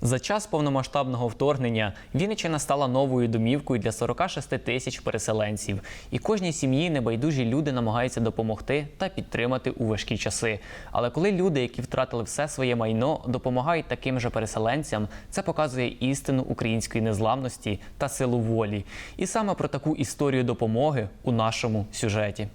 За час повномасштабного вторгнення Вінниччина стала новою домівкою для 46 тисяч переселенців. І кожній сім'ї небайдужі люди намагаються допомогти та підтримати у важкі часи. Але коли люди, які втратили все своє майно, допомагають таким же переселенцям, це показує істину української незламності та силу волі. І саме про таку історію допомоги у нашому сюжеті.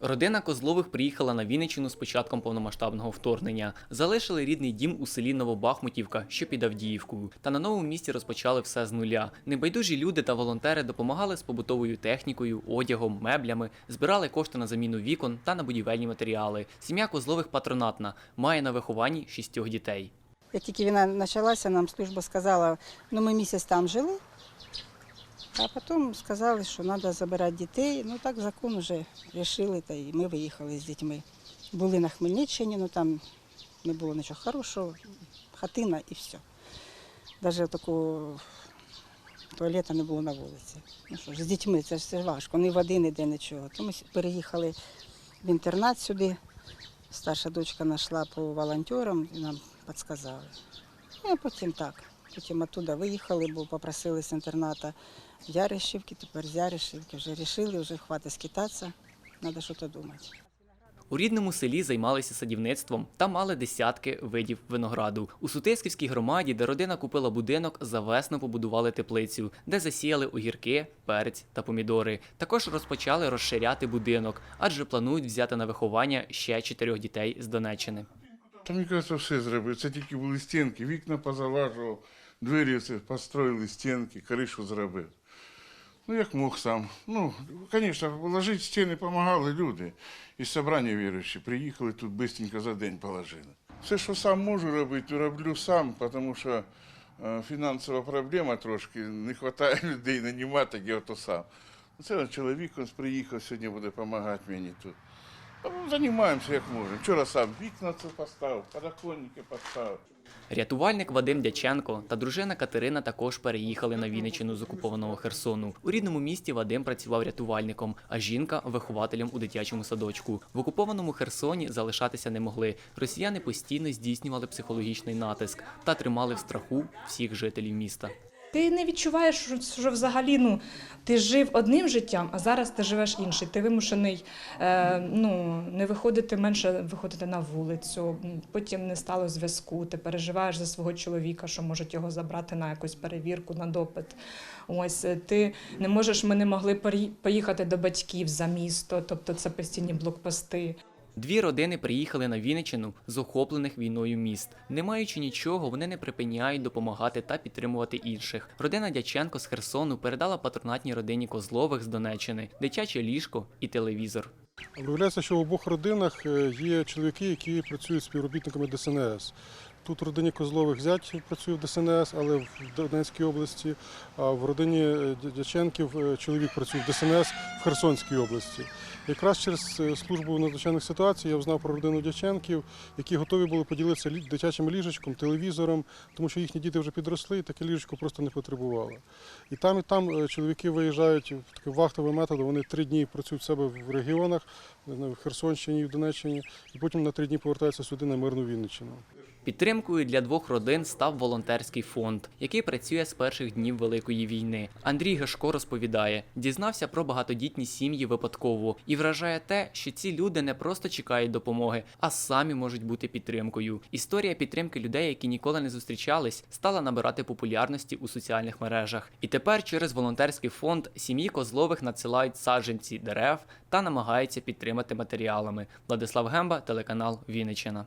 Родина Козлових приїхала на Вінниччину з початком повномасштабного вторгнення. Залишили рідний дім у селі Новобахмутівка, що під Авдіївкою. Та на новому місці розпочали все з нуля. Небайдужі люди та волонтери допомагали з побутовою технікою, одягом, меблями, збирали кошти на заміну вікон та на будівельні матеріали. Сім'я Козлових патронатна, має на вихованні шістьох дітей. Як тільки війна почалася, нам служба сказала, ну ми місяць там жили, а потім сказали, що треба забирати дітей. Ну так закон вже вирішили, та і ми виїхали з дітьми. Були на Хмельниччині, ну там не було нічого хорошого, хатина і все. Навіть такого туалету не було на вулиці. Ну що ж, з дітьми це ж все важко, ні води, ніде нічого. То ми переїхали в інтернат сюди. Старша дочка знайшла по волонтерам і нам підказали. Ну, а потім так. Потім оттуда виїхали, бо попросили з інтерната в Яришівки, тепер з Яришівки вже вирішили, вже хватить скитатися, треба щось думати. У рідному селі займалися садівництвом та мали десятки видів винограду. У Сутисківській громаді, де родина купила будинок, за весну побудували теплицю, де засіяли огірки, перець та помідори. Також розпочали розширяти будинок, адже планують взяти на виховання ще чотирьох дітей з Донеччини. Та мені кажеться, все зробив. Це тільки були стінки, вікна позалажував, двері це построїли стінки, кришу зробив. Ну, як мог сам. Ну, звісно, ложити стіни допомагали люди. Із собрання віруючі приїхали тут швидко за день положили. Все, що сам можу робити, роблю сам, тому що е, фінансова проблема трошки, не вистачає людей нанімати, я то сам. Це чоловік ось приїхав, сьогодні буде допомагати мені тут. Ну, Займаємося як можемо. Вчора сам вікна це поставив, подоконники поставив. Рятувальник Вадим Дяченко та дружина Катерина також переїхали на Вінничину з окупованого Херсону. У рідному місті Вадим працював рятувальником, а жінка вихователем у дитячому садочку. В окупованому Херсоні залишатися не могли. Росіяни постійно здійснювали психологічний натиск та тримали в страху всіх жителів міста. Ти не відчуваєш, що, взагалі ну, ти жив одним життям, а зараз ти живеш іншим. Ти вимушений е, ну, не виходити менше виходити на вулицю, потім не стало зв'язку. Ти переживаєш за свого чоловіка, що можуть його забрати на якусь перевірку, на допит. Ось е, ти не можеш, ми не могли поїхати до батьків за місто, тобто це постійні блокпости. Дві родини приїхали на Вінничину з охоплених війною міст. Не маючи нічого, вони не припиняють допомагати та підтримувати інших. Родина Дяченко з Херсону передала патронатній родині Козлових з Донеччини дитяче ліжко і телевізор. Виявляється, що в обох родинах е, є чоловіки, які працюють співробітниками ДСНС. Тут в родині Козлових зять працює в ДСНС, але в Донецькій області, а в родині е, Дяченків е, чоловік працює в ДСНС в Херсонській області. Якраз через е, службу надзвичайних ситуацій я взнав про родину Дяченків, які готові були поділитися дитячим ліжечком, телевізором, тому що їхні діти вже підросли, і таке ліжечко просто не потребувало. І там, і там чоловіки виїжджають таким вахтовим методом. Вони три дні працюють в себе в регіонах, в Херсонщині і в Донеччині, і потім на три дні повертаються сюди на мирну Вінниччину. Підтримкою для двох родин став волонтерський фонд, який працює з перших днів Великої війни. Андрій Гашко розповідає, дізнався про багатодітні сім'ї випадково і вражає те, що ці люди не просто чекають допомоги, а самі можуть бути підтримкою. Історія підтримки людей, які ніколи не зустрічались, стала набирати популярності у соціальних мережах. І тепер через волонтерський фонд сім'ї Козлових надсилають саджанці дерев та намагаються підтримати матеріалами. Владислав Гемба, телеканал Вінниччина.